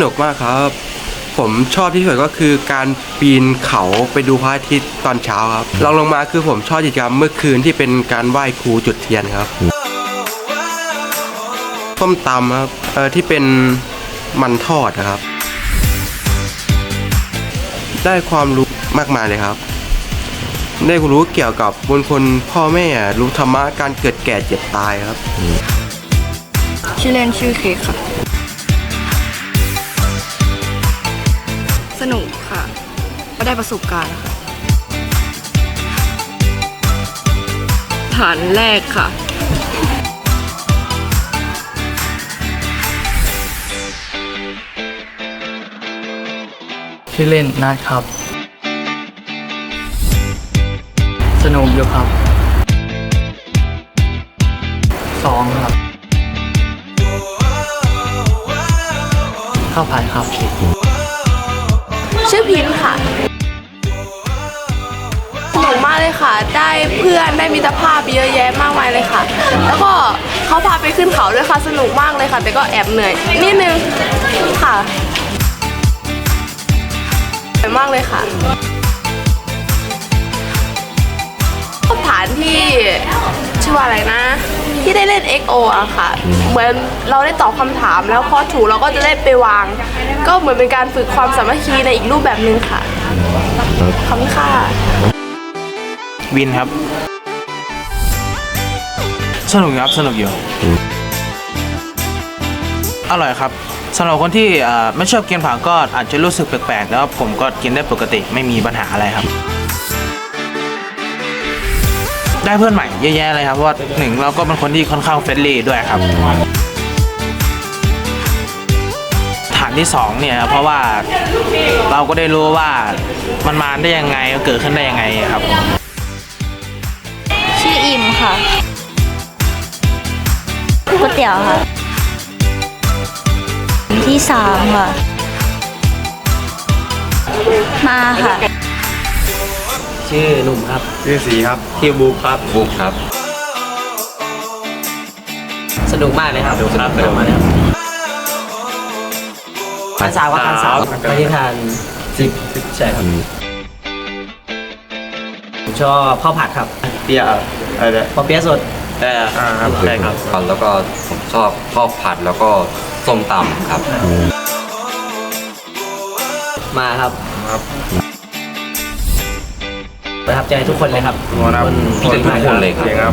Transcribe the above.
สนุกมากครับ ผมชอบที่สุดก็คือการปีนเขาไปดูพระอาทิตย์ตอนเช้าครับรองลงมาคือผมชอบกิจกรรมเมื่อคืนที่เป็นการไหว้ครูจุดเทียนครับส้มตำครับเออที่เป็นมันทอดนะครับ ได้ความรู้มากมายเลยครับ ได้รู้เกี่ยวกับบุญคุณพ่อแม่รู้ธรรมะการเกิดแก่เจ็บตายครับ ชื่อเล่นชื่อเค้กค่ะ ได้ประสบการณ์ค่ะฐานแรกค่ะ ชื่อเล่นนัดครับ สนุกอยู่ครับสองครับ ข้าวผัดครับ ชื่อพิมพ์ค่ะ ค่ะ ได้เพื่อนได้มิตรภาพเยอะแยะมากมายเลยค่ะ แล้วก็เขาพาไปขึ้นเขาด้วยค่ะสนุกมากเลยค่ะ แต่ก็แอบเหนื่อยนิดนึงค่ะเหนื่อยมากเลยค่ะสถานที่ชื่อว่าอะไรนะ ที่ได้เล่น XO อะค่ะ เหมือนเราได้ตอบคำถามแล้วพอถูกเราก็จะได้ไปวาง ก็เหมือนเป็นการฝึกความสามัคคีในอีกรูปแบบหนึ่งค่ะขอบคุณค่ะ วินครับ สนุกครับสนุกอยู่ อร่อยครับสำหรับคนที่ไม่ชอบกินผักก็อาจจะรู้สึกแปลกๆแต่ว่าผมก็กินได้ปกติไม่มีปัญหาอะไรครับ ได้เพื่อนใหม่เยอะแยะเลยครับเพราะว่าหนึ่งเราก็เป็นคนที่ค่อนข้างเฟรนลี่ด้วยครับฐานที่สองเนี่ยเพราะว่าเราก็ได้รู้ว่ามันมาได้ยังไงเกิดขึ้นได้ยังไงครับชื่ออิ่ม ค่ะก๋วยเตี๋ยวค่ะ ที่สามค่ะ มาค่ะ ชื่อหนุ่มครับ ชื่อสีครับชื่อบุ๊คครับบุกครับ สนุกมากเลยครับสนุกครับสนุกมากเลยครับทานสาวว่าทานสาวไม่ได้ทานสิบใช่ครับผมชอบข้าวผัดครับเปีย อะไรปอเปี๊ยะสด แต่ครับ ใช่ครับ แล้วก็ผมชอบข้าวผัดแล้วก็ส้มตำครับ มาครับประทับใจทุกคนเลยครับทุกคนเลยครับ